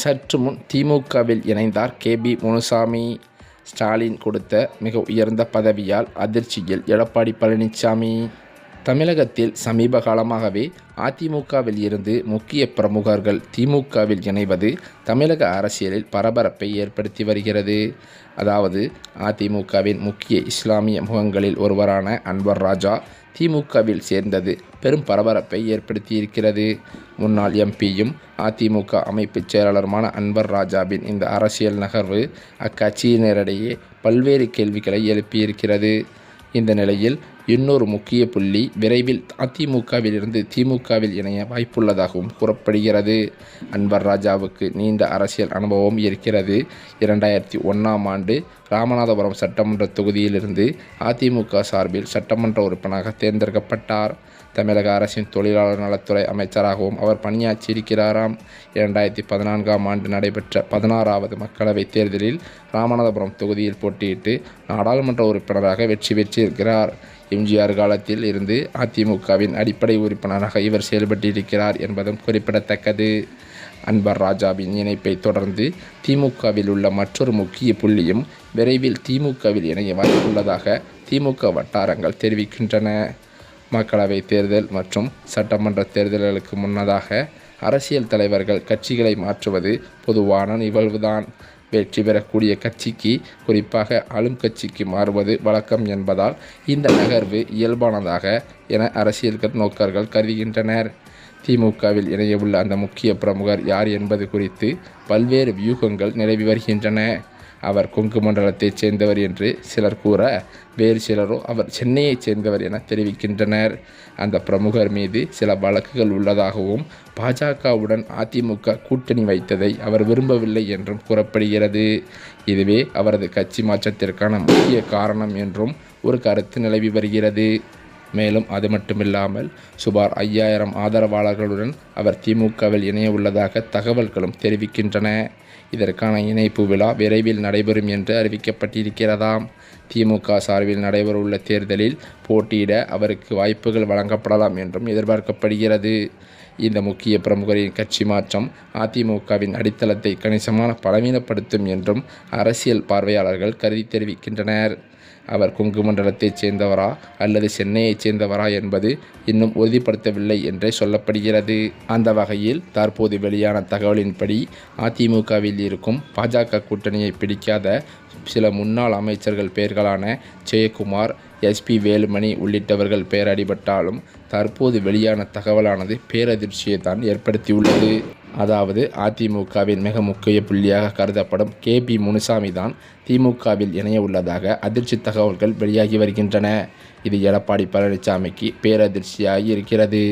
சற்று முன் திமுகவில் இணைந்தார் கே பி முனுசாமி. ஸ்டாலின் கொடுத்த மிக உயர்ந்த பதவியால் அதிர்ச்சியில் எடப்பாடி பழனிசாமி தமிழகத்தில் சமீப காலமாகவே அதிமுகவில் இருந்து முக்கிய பிரமுகர்கள் திமுகவில் இணைவது தமிழக அரசியலில் பரபரப்பை ஏற்படுத்தி வருகிறது. அதாவது அதிமுகவின் முக்கிய இஸ்லாமிய முகங்களில் ஒருவரான அன்வர் ராஜா திமுகவில் சேர்ந்தது பெரும் பரபரப்பை ஏற்படுத்தியிருக்கிறது. முன்னாள் எம்பியும் அதிமுக அமைப்புச் செயலாளருமான அன்வர் ராஜாவின் இந்த அரசியல் நகர்வு அக்கட்சியினரிடையே பல்வேறு கேள்விகளை எழுப்பியிருக்கிறது. இந்த நிலையில் இன்னொரு முக்கிய புள்ளி விரைவில் அதிமுகவிலிருந்து திமுகவில் இணைய வாய்ப்புள்ளதாகவும் கூறப்படுகிறது. அன்வர் ராஜாவுக்கு நீண்ட அரசியல் அனுபவம் இருக்கிறது. இரண்டாயிரத்தி ஒன்றாம் ஆண்டு ராமநாதபுரம் சட்டமன்ற தொகுதியிலிருந்து அதிமுக சார்பில் சட்டமன்ற உறுப்பினராக தேர்ந்தெடுக்கப்பட்டார். தமிழக அரசின் தொழிலாளர் நலத்துறை அமைச்சராகவும் அவர் பணியாற்றியிருக்கிறாராம். இரண்டாயிரத்தி பதினான்காம் ஆண்டு நடைபெற்ற பதினாறாவது மக்களவைத் தேர்தலில் ராமநாதபுரம் தொகுதியில் போட்டியிட்டு நாடாளுமன்ற உறுப்பினராக வெற்றி பெற்றிருக்கிறார். எம்ஜிஆர் காலத்தில் இருந்து அதிமுகவின் அடிப்படை உறுப்பினராக இவர் செயல்பட்டிருக்கிறார் என்பதும் குறிப்பிடத்தக்கது. அன்பர் ராஜாவின் இணைப்பை தொடர்ந்து திமுகவில் உள்ள மற்றொரு முக்கிய புள்ளியும் விரைவில் திமுகவில் இணைய வாய்ப்புள்ளதாக திமுக வட்டாரங்கள் தெரிவிக்கின்றன. மக்களவை தேர்தல் மற்றும் சட்டமன்ற தேர்தல்களுக்கு முன்னதாக அரசியல் தலைவர்கள் கட்சிகளை மாற்றுவது பொதுவான நிகழ்வுதான். வெற்றி பெறக்கூடிய கட்சிக்கு குறிப்பாக ஆளும் கட்சிக்கு மாறுவது வழக்கம் என்பதால் இந்த நகர்வு இயல்பானதாக என அரசியல் நோக்கர்கள் கருதுகின்றனர். திமுகவில் இணையவுள்ள அந்த முக்கிய பிரமுகர் யார் என்பது குறித்து பல்வேறு வியூகங்கள் நிலவி வருகின்றன. அவர் கொங்கு மண்டலத்தைச் சேர்ந்தவர் என்று சிலர் கூற வேறு சிலரோ அவர் சென்னையைச் சேர்ந்தவர் என தெரிவிக்கின்றனர். அந்த பிரமுகர் மீது சில வழக்குகள் உள்ளதாகவும் பாஜகவுடன் அதிமுக கூட்டணி வைத்ததை அவர் விரும்பவில்லை என்றும் கூறப்படுகிறது. இதுவே அவரது கட்சி மாற்றத்திற்கான முக்கிய காரணம் என்றும் ஒரு கருத்து நிலவி வருகிறது. மேலும் அது மட்டுமில்லாமல் சுமார் ஐயாயிரம் ஆதரவாளர்களுடன் அவர் திமுகவில் இணைய உள்ளதாக தகவல்களும் தெரிவிக்கின்றன. இதற்கான இணைப்பு விழா விரைவில் நடைபெறும் என்று அறிவிக்கப்பட்டிருக்கிறதாம். திமுக சார்பில் நடைபெறவுள்ள தேர்தலில் போட்டியிட அவருக்கு வாய்ப்புகள் வழங்கப்படலாம் என்றும் எதிர்பார்க்கப்படுகிறது. இந்த முக்கிய பிரமுகரின் கட்சி மாற்றம் அதிமுகவின் அடித்தளத்தை கணிசமான பலவீனப்படுத்தும் என்றும் அரசியல் பார்வையாளர்கள் கருதி தெரிவிக்கின்றனர். அவர் கொங்கு மண்டலத்தைச் சேர்ந்தவரா அல்லது சென்னையைச் சேர்ந்தவரா என்பது இன்னும் உறுதிப்படுத்தவில்லை என்றே சொல்லப்படுகிறது. அந்த வகையில் தற்போது வெளியான தகவலின்படி அதிமுகவில் இருக்கும் பாஜக கூட்டணியை பிடிக்காத சில முன்னாள் அமைச்சர்கள் பெயர்களான ஜெயக்குமார் எஸ்பி வேலுமணி உள்ளிட்டவர்கள் பெயர் அடிபட்டாலும் தற்போது வெளியான தகவலானது பேரதிர்ச்சியை தான் ஏற்படுத்தியுள்ளது. அதாவது அதிமுகவின் மிக முக்கிய புள்ளியாக கருதப்படும் கே பி முனுசாமி தான் திமுகவில் இணைய உள்ளதாக அதிர்ச்சி தகவல்கள் வெளியாகி வருகின்றன. இது எடப்பாடி பழனிசாமிக்கு பேரதிர்ச்சியாகி இருக்கிறது.